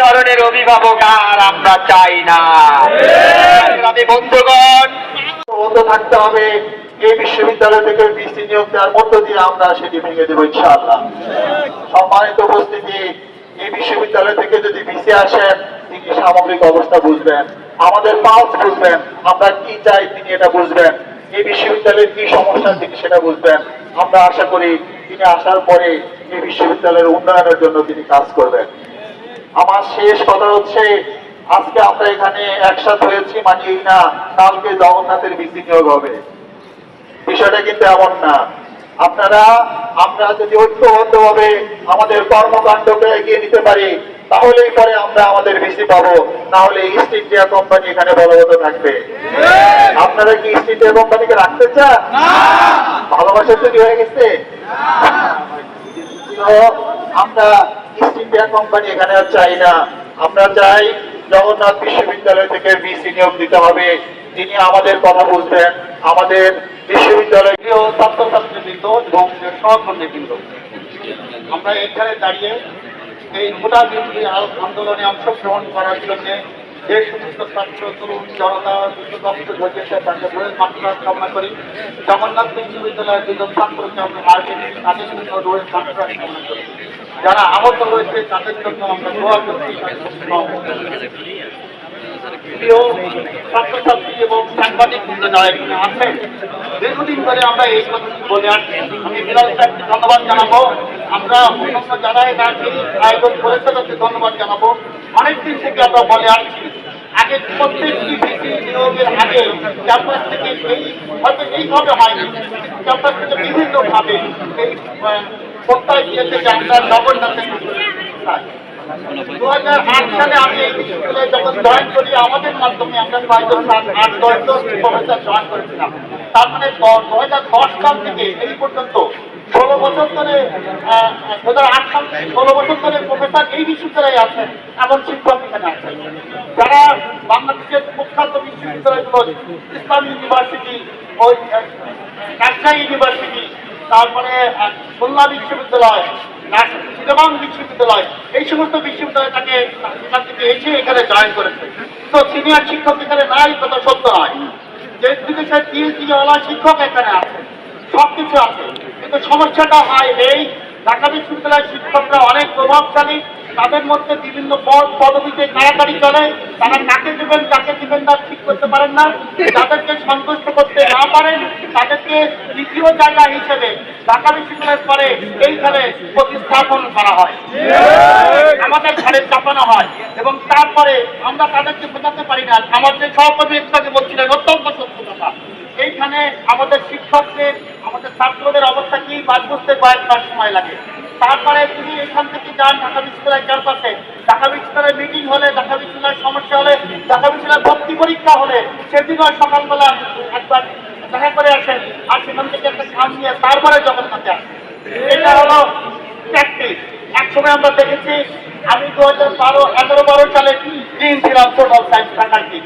ধরনের অভিভাবক আর আমরা চাই না। আমি বন্ধুগণ বন্ধ থাকতে হবে, এই বিশ্ববিদ্যালয় থেকে বিসি নিয়োগ দেওয়ার মধ্য দিয়ে আমরা সেটি ভেঙে দেবো ইনশাআল্লাহ। সম্মানিত উপস্থিতি, এই বিশ্ববিদ্যালয় থেকে যদি বিসি আসেন, তিনি সামগ্রিক অবস্থা বুঝবেন, আমাদের পালস বুঝবেন, আমরা কি চাই তিনি এটা বুঝবেন, এই বিশ্ববিদ্যালয়ের কি সমস্যা তিনি সেটা বুঝবেন। আমরা আশা করি তিনি আসার পরে এই বিশ্ববিদ্যালয়ের উন্নয়নের জন্য তিনি কাজ করবেন। আমার শেষ কথা হচ্ছে আজকে আমরা এখানে একসাথে হয়েছি মানিয়েই না কালকে জগন্নাথের বিসি নিয়োগ হবে। বিষয়টা কিন্তু এমন না। আপনারা আমরা যদি ঐক্যবদ্ধ ভাবে আমাদের কর্মকাণ্ডকে এগিয়ে নিতে পারি তাহলেই পরে আমরা আমাদের বিসি পাবো। না হলে ইস্ট ইন্ডিয়া কোম্পানি এখানে বলবৎ থাকবে। আপনারা কি ইস্ট ইন্ডিয়া কোম্পানিকে রাখতে চান? ভালোবাসা তৈরি হয়ে গেছে? আমরা ইস্ট ইন্ডিয়া কোম্পানি এখানে আর চাই না। আমরা চাই জগন্নাথ বিশ্ববিদ্যালয় থেকে বিসি নিয়োগ দিতে হবে। তিনি আমাদের কথা বুঝবেন আমাদের ছাত্রছাত্রীবৃন্দ আমরা এখানে দাঁড়িয়ে এই বিরোধী আন্দোলনে অংশগ্রহণ করার জন্য যে সমস্ত ছাত্র, তরুণ, জনতা দুঃখ ঘটেছে তাকে বলে মাত্রা কামনা করি। জগন্নাথ বিশ্ববিদ্যালয়ের দুজন ছাত্রকে আমরা মার্কে তাদের জন্য কামনা করি। যারা আহত হয়েছে, তাদের জন্য আমরা দোয়া করছি। ছাত্রছাত্রী এবং সাংবাদিক বৃন্দ যারা এখানে আছেন, দীর্ঘদিন ধরে আমরা এই কথাটি বলে আসছি। আমি বিলাল সাহেবকে ধন্যবাদ জানাব। আমরা অন্যান্য যারা এটা আয়োজন করেছে, তাদেরকে ধন্যবাদ জানাব। অনেকদিন থেকে আমরা বলে আসছি। আগে প্রত্যেকটি ভিত্তি নিয়োগের আগে ক্যাম্পাস থেকে এই হয়তো এইভাবে হয়নি ক্যাম্পাস থেকে বিভিন্নভাবে এই প্রত্যয় দিয়েছে যে আমরা জগন্নাথে দু হাজার আট সালে আমি এই বিশ্ববিদ্যালয়ে যখন জয়েন করি, আমাদের মাধ্যমে আমরা কয়েকজন আট- দশজন প্রফেসর জয়েন করেছিলাম। তার মানে দু হাজার দশ সাল থেকে এই পর্যন্ত ষোলো বছর ধরে দু হাজার আট সাল থেকে ষোলো বছর ধরে প্রফেসর এই বিশ্ববিদ্যালয়ে আছেন, এমন শিক্ষক এখানে আছেন। যারা বাংলাদেশের প্রখ্যাত বিশ্ববিদ্যালয়গুলো ইসলাম ইউনিভার্সিটি, ওই রাজশাহী ইউনিভার্সিটি তারপরে খুলনা বিশ্ববিদ্যালয় চিটাগাং বিশ্ববিদ্যালয়, এই সমস্ত বিশ্ববিদ্যালয় তাকে থেকে এসে এখানে জয়েন করেছে। তো সিনিয়র শিক্ষক এখানে নাই, কথা সত্য নয়। যে বিদেশের পিএসি ওলা শিক্ষক এখানে আছে সব কিছু আছে। কিন্তু সমস্যাটা হয় এই, ঢাকা বিশ্ববিদ্যালয়ের শিক্ষকরা অনেক প্রভাবশালী তাদের মধ্যে বিভিন্ন পদ, পদবিতে কারাকারি চলে, তারা কাকে দেবেন, কাকে দিবেন না ঠিক করতে পারেন না। তাদেরকে সন্তুষ্ট করতে না পারেন, তাদেরকে দ্বিতীয় জায়গা হিসেবে ঢাকা বিশ্ববিদ্যালয়ের পরে এইখানে প্রতিস্থাপন করা হয়। আমাদের ঘরে চাপানো হয় এবং তারপরে আমরা তাদেরকে বোঝাতে পারি না, আমার যে সহকর্মী একটাকে বলছিলেন, অত্যন্ত সত্য কথা এইখানে আমাদের শিক্ষকদের, আমাদের ছাত্রদের অবস্থা কি, বাদ বুঝতে কয়েক মাস সময় লাগে। তারপরে তিনি এখান থেকে যান ঢাকা বিশ্ববিদ্যালয় ক্যাম্পাসে ঢাকা বিশ্ববিদ্যালয়ের মিটিং হলে, ঢাকা বিশ্ববিদ্যালয়ের সমস্যা হলে, ঢাকা বিশ্ববিদ্যালয়ের ভর্তি পরীক্ষা হলে সেদিনও সকালবেলা একবার দেখা করে আসেন আর সেখান থেকে একটা কাম নিয়ে তারপরে জগন্নাথে আসেন। এটা হলো এক সময় আমরা দেখেছি, আমি দু হাজার বারো, এগারো, বারো সালে ডিন ছিলাম টোটাল সায়েন্স ফ্যাকাল্টি